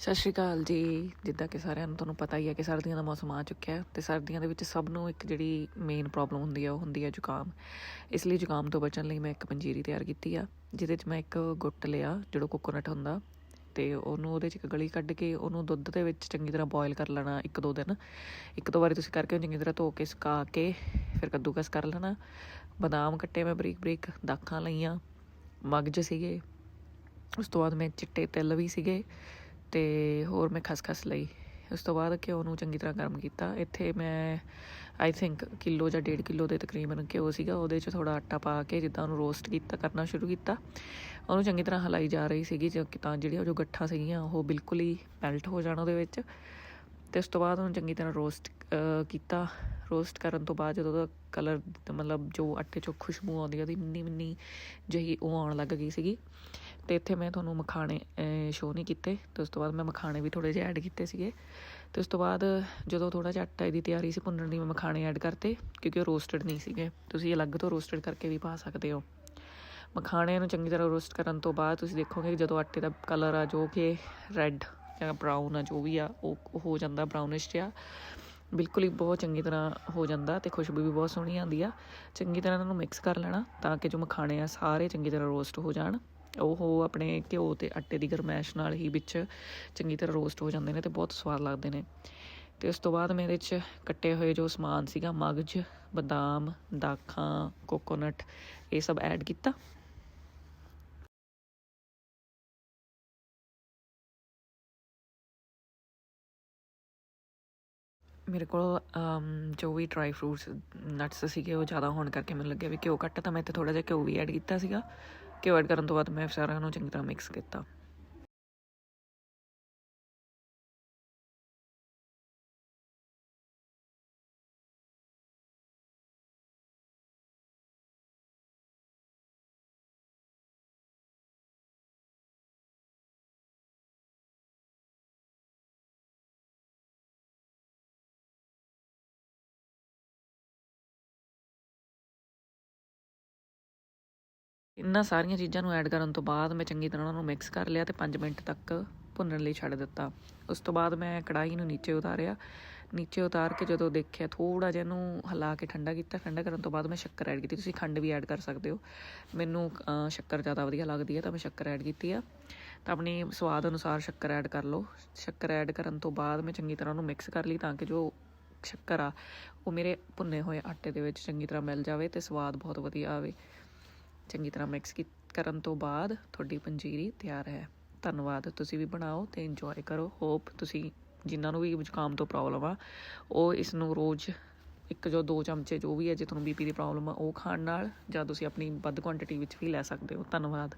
ਸਤਿ ਸ਼੍ਰੀ ਅਕਾਲ ਜੀ। ਜਿੱਦਾਂ ਕਿ ਸਾਰਿਆਂ ਨੂੰ ਤੁਹਾਨੂੰ ਪਤਾ ਹੀ ਹੈ ਕਿ ਸਰਦੀਆਂ ਦਾ ਮੌਸਮ ਆ ਚੁੱਕਿਆ ਹੈ ਤੇ ਸਰਦੀਆਂ ਦੇ ਵਿੱਚ ਸਭ ਨੂੰ ਇੱਕ ਜਿਹੜੀ ਮੇਨ ਪ੍ਰੋਬਲਮ ਹੁੰਦੀ ਹੈ ਉਹ ਹੁੰਦੀ ਹੈ ਜ਼ੁਕਾਮ। ਇਸ ਲਈ ਜ਼ੁਕਾਮ ਤੋਂ ਬਚਣ ਲਈ ਮੈਂ ਇੱਕ ਪੰਜੀਰੀ ਤਿਆਰ ਕੀਤੀ ਆ, ਜਿਹਦੇ 'ਚ ਮੈਂ ਇੱਕ ਗੁੱਟ ਲਿਆ, ਜਿਹੜਾ ਕੋਕੋਨਟ ਹੁੰਦਾ, ਤੇ ਉਹਨੂੰ ਉਹਦੇ 'ਚ ਇੱਕ ਗਲੀ ਕੱਢ ਕੇ ਉਹਨੂੰ ਦੁੱਧ ਦੇ ਵਿੱਚ ਚੰਗੀ ਤਰ੍ਹਾਂ ਬੋਇਲ ਕਰ ਲੈਣਾ ਇੱਕ ਦੋ ਦਿਨ। ਇੱਕ ਦੋ ਵਾਰੀ ਤੁਸੀਂ ਕਰਕੇ ਉਹਨੂੰ ਚੰਗੀ ਤਰ੍ਹਾਂ ਧੋ ਕੇ ਸੁਕਾ ਕੇ ਫਿਰ ਕੱਦੂਕਸ ਕਰ ਲੈਣਾ। ਬਦਾਮ ਕੱਟੇ ਮੈਂ ਬਰੀਕ ਬਰੀਕ, ਦਾਖਾਂ ਲਈਆਂ ਮਗਜ ਸੀਗੇ। ਉਸ ਤੋਂ ਬਾਅਦ ਮੈਂ ਚਿੱਟੇ ਤਿਲ ਵੀ ਸੀਗੇ। ਤੇ ਹੋਰ ਮੈਂ ਖਸਖਸ ਲਈ। ਉਸ ਤੋਂ ਬਾਅਦ ਘਿਓ ਨੂੰ ਚੰਗੀ ਤਰ੍ਹਾਂ ਗਰਮ ਕੀਤਾ। ਇੱਥੇ ਮੈਂ ਆਈ ਥਿੰਕ ਕਿਲੋ ਜਾਂ ਡੇਢ ਕਿਲੋ ਦੇ ਤਕਰੀਬਨ ਘਿਓ ਸੀਗਾ। ਉਹਦੇ 'ਚ ਥੋੜਾ ਆਟਾ ਪਾ ਕੇ ਜਿੱਦਾਂ ਉਹਨੂੰ ਰੋਸਟ ਕੀਤਾ, ਕਰਨਾ ਸ਼ੁਰੂ ਕੀਤਾ। ਉਹਨੂੰ ਚੰਗੀ ਤਰ੍ਹਾਂ ਹਲਾਈ ਜਾ ਰਹੀ ਸੀਗੀ, ਜੋ ਤਾਂ ਜਿਹੜੀਆਂ ਜੋ ਗੱਠਾਂ ਸੀਗੀਆਂ, ਉਹ ਬਿਲਕੁਲ ਹੀ ਮੈਲਟ ਹੋ ਜਾਣ ਉਹਦੇ ਵਿੱਚ। ਤੇ ਉਸ ਤੋਂ ਬਾਅਦ ਉਹਨੂੰ ਚੰਗੀ ਤਰ੍ਹਾਂ ਰੋਸਟ ਕੀਤਾ। ਰੋਸਟ ਕਰਨ ਤੋਂ ਬਾਅਦ ਜਦੋਂ ਉਹਦਾ ਕਲਰ ਮਤਲਬ ਜੋ ਆਟੇ 'ਚੋਂ ਖੁਸ਼ਬੂ ਆਉਂਦੀ ਆ, ਉਹਦੀ ਮਿੰਨੀ ਮਿੰਨੀ ਜਿਹੀ ਉਹ ਆਉਣ ਲੱਗ ਗਈ ਸੀਗੀ। ਤੇ ਇੱਥੇ ਮੈਂ ਤੁਹਾਨੂੰ ਮਖਾਣੇ ਸ਼ੋ ਨਹੀਂ ਕੀਤੇ। ਤੇ ਉਸ ਤੋਂ ਬਾਅਦ ਮੈਂ ਮਖਾਣੇ ਵੀ ਥੋੜੇ ਜਿਹੇ ਐਡ ਕੀਤੇ ਸੀਗੇ। ਤੇ ਉਸ ਤੋਂ ਬਾਅਦ ਜਦੋਂ ਥੋੜਾ ਜਿਹਾ ਆਟਾ ਦੀ ਤਿਆਰੀ ਸੀ ਭੁੰਨਣ ਦੀ, ਮੈਂ ਮਖਾਣੇ ਐਡ ਕਰਤੇ, ਕਿਉਂਕਿ ਉਹ ਰੋਸਟਡ ਨਹੀਂ ਸੀਗੇ। ਤੁਸੀਂ ਅਲੱਗ ਤੋਂ ਰੋਸਟਡ ਕਰਕੇ ਵੀ ਪਾ ਸਕਦੇ ਹੋ। ਮਖਾਣਿਆਂ ਨੂੰ ਚੰਗੀ ਤਰ੍ਹਾਂ ਰੋਸਟ ਕਰਨ ਤੋਂ ਬਾਅਦ ਤੁਸੀਂ ਦੇਖੋਗੇ ਜਦੋਂ ਆਟੇ ਦਾ ਕਲਰ ਆ, ਜੋ ਕਿ ਰੈੱਡ ਜਾਂ ਬਰਾਊਨ ਆ, ਜੋ ਵੀ ਆ, ਉਹ ਹੋ ਜਾਂਦਾ ਬਰਾਊਨਿਸ਼ ਜਿਹਾ। ਬਿਲਕੁਲ ਹੀ ਬਹੁਤ ਚੰਗੀ ਤਰ੍ਹਾਂ ਹੋ ਜਾਂਦਾ ਤੇ ਖੁਸ਼ਬੂ ਵੀ ਬਹੁਤ ਸੋਹਣੀ ਆਉਂਦੀ ਆ। ਚੰਗੀ ਤਰ੍ਹਾਂ ਇਹਨਾਂ ਨੂੰ ਮਿਕਸ ਕਰ ਲੈਣਾ ਤਾਂ ਕਿ ਜੋ ਮਖਾਣੇ ਆ, ਸਾਰੇ ਚੰਗੀ ਤਰ੍ਹਾਂ ਰੋਸਟ ਹੋ ਜਾਣ। ਉਹ ਆਪਣੇ ਘਿਓ ਤੇ ਆਟੇ ਦੀ ਗਰਮੈਸ਼ ਨਾਲ ਹੀ ਵਿੱਚ ਚੰਗੀ ਤਰ੍ਹਾਂ ਰੋਸਟ ਹੋ ਜਾਂਦੇ ਨੇ ਤੇ ਬਹੁਤ ਸਵਾਦ ਲੱਗਦੇ ਨੇ। ਤੇ ਉਸ ਤੋਂ ਬਾਅਦ ਮੇਰੇ 'ਚ ਕੱਟੇ ਹੋਏ ਜੋ ਸਮਾਨ ਸੀਗਾ, ਮਗਜ, ਬਦਾਮ, ਦਾਖਾਂ ਕੋਕੋਨਟ ਇਹ ਸਭ ਐਡ ਕੀਤਾ। ਮੇਰੇ ਕੋਲ ਜੋ ਵੀ ਡਰਾਈ ਫਰੂਟਸ ਨਟਸ ਸੀਗੇ ਉਹ ਜ਼ਿਆਦਾ ਹੋਣ ਕਰਕੇ ਮੈਨੂੰ ਲੱਗਿਆ ਵੀ ਘਿਓ ਘੱਟ ਤਾਂ ਮੈਂ ਇੱਥੇ ਥੋੜਾ ਜਿਹਾ ਘਿਓ ਵੀ ਐਡ ਕੀਤਾ ਸੀਗਾ। ਘਿਓ ਐਡ ਕਰਨ ਤੋਂ ਬਾਅਦ ਮੈਂ ਸਾਰਿਆਂ ਨੂੰ ਚੰਗੀ ਤਰ੍ਹਾਂ ਮਿਕਸ ਕੀਤਾ। ਇਹਨਾਂ ਸਾਰੀਆਂ ਚੀਜ਼ਾਂ ਨੂੰ ਐਡ ਕਰਨ ਤੋਂ ਬਾਅਦ ਮੈਂ ਚੰਗੀ ਤਰ੍ਹਾਂ ਉਹਨਾਂ ਨੂੰ ਮਿਕਸ ਕਰ ਲਿਆ ਤੇ 5 ਮਿੰਟ ਤੱਕ ਭੁੰਨਣ ਲਈ ਛੱਡ ਦਿੱਤਾ। ਉਸ ਤੋਂ ਬਾਅਦ ਮੈਂ ਕੜਾਈ ਨੂੰ ਨੀਚੇ ਉਤਾਰਿਆ। ਨੀਚੇ ਉਤਾਰ ਕੇ ਜਦੋਂ ਦੇਖਿਆ ਥੋੜਾ ਜਿਹਾ ਇਹਨੂੰ ਹਿਲਾ ਕੇ ਠੰਡਾ ਕੀਤਾ। ਠੰਡਾ ਕਰਨ ਤੋਂ ਬਾਅਦ ਮੈਂ ਸ਼ੱਕਰ ਐਡ ਕੀਤੀ। ਤੁਸੀਂ ਖੰਡ ਵੀ ਐਡ ਕਰ ਸਕਦੇ ਹੋ। ਮੈਨੂੰ ਸ਼ੱਕਰ ਜ਼ਿਆਦਾ ਵਧੀਆ ਲੱਗਦੀ ਹੈ ਤਾਂ ਮੈਂ ਸ਼ੱਕਰ ਐਡ ਕੀਤੀ ਆ। ਤਾਂ ਆਪਣੀ ਸਵਾਦ ਅਨੁਸਾਰ ਸ਼ੱਕਰ ਐਡ ਕਰ ਲਓ। ਸ਼ੱਕਰ ਐਡ ਕਰਨ ਤੋਂ ਬਾਅਦ ਮੈਂ ਚੰਗੀ ਤਰ੍ਹਾਂ ਉਹਨੂੰ ਮਿਕਸ ਕਰ ਲਈ ਤਾਂ ਕਿ ਜੋ ਸ਼ੱਕਰ ਆ, ਉਹ ਮੇਰੇ ਭੁੰਨੇ ਹੋਏ ਆਟੇ ਦੇ ਵਿੱਚ ਚੰਗੀ ਤਰ੍ਹਾਂ ਮਿਲ ਜਾਵੇ ਤੇ ਸਵਾਦ ਬਹੁਤ ਵਧੀਆ ਆਵੇ। ਚੰਗੀ ਤਰ੍ਹਾਂ ਮਿਕਸ ਕਰਨ ਤੋਂ ਬਾਅਦ ਤੁਹਾਡੀ ਪੰਜੀਰੀ ਤਿਆਰ ਹੈ। ਧੰਨਵਾਦ, ਤੁਸੀਂ ਵੀ ਬਣਾਓ ਤੇ ਇੰਜੋਏ ਕਰੋ। ਹੋਪ ਤੁਸੀਂ ਜਿਨ੍ਹਾਂ ਨੂੰ ਵੀ ਜ਼ੁਕਾਮ ਤੋਂ ਪ੍ਰੋਬਲਮ ਆ, ਉਹ ਇਸ ਨੂੰ ਰੋਜ਼ ਇੱਕ ਜੋ ਦੋ ਚਮਚੇ ਜੋ ਵੀ ਹੈ, ਜੇ ਤੁਹਾਨੂੰ ਬੀਪੀ ਦੀ ਪ੍ਰੋਬਲਮ ਆ, ਉਹ ਖਾਣ ਨਾਲ ਜਾਂ ਤੁਸੀਂ ਆਪਣੀ ਵੱਧ ਕੁਆਂਟੀਟੀ ਵਿੱਚ ਵੀ ਲੈ ਸਕਦੇ ਹੋ। ਧੰਨਵਾਦ।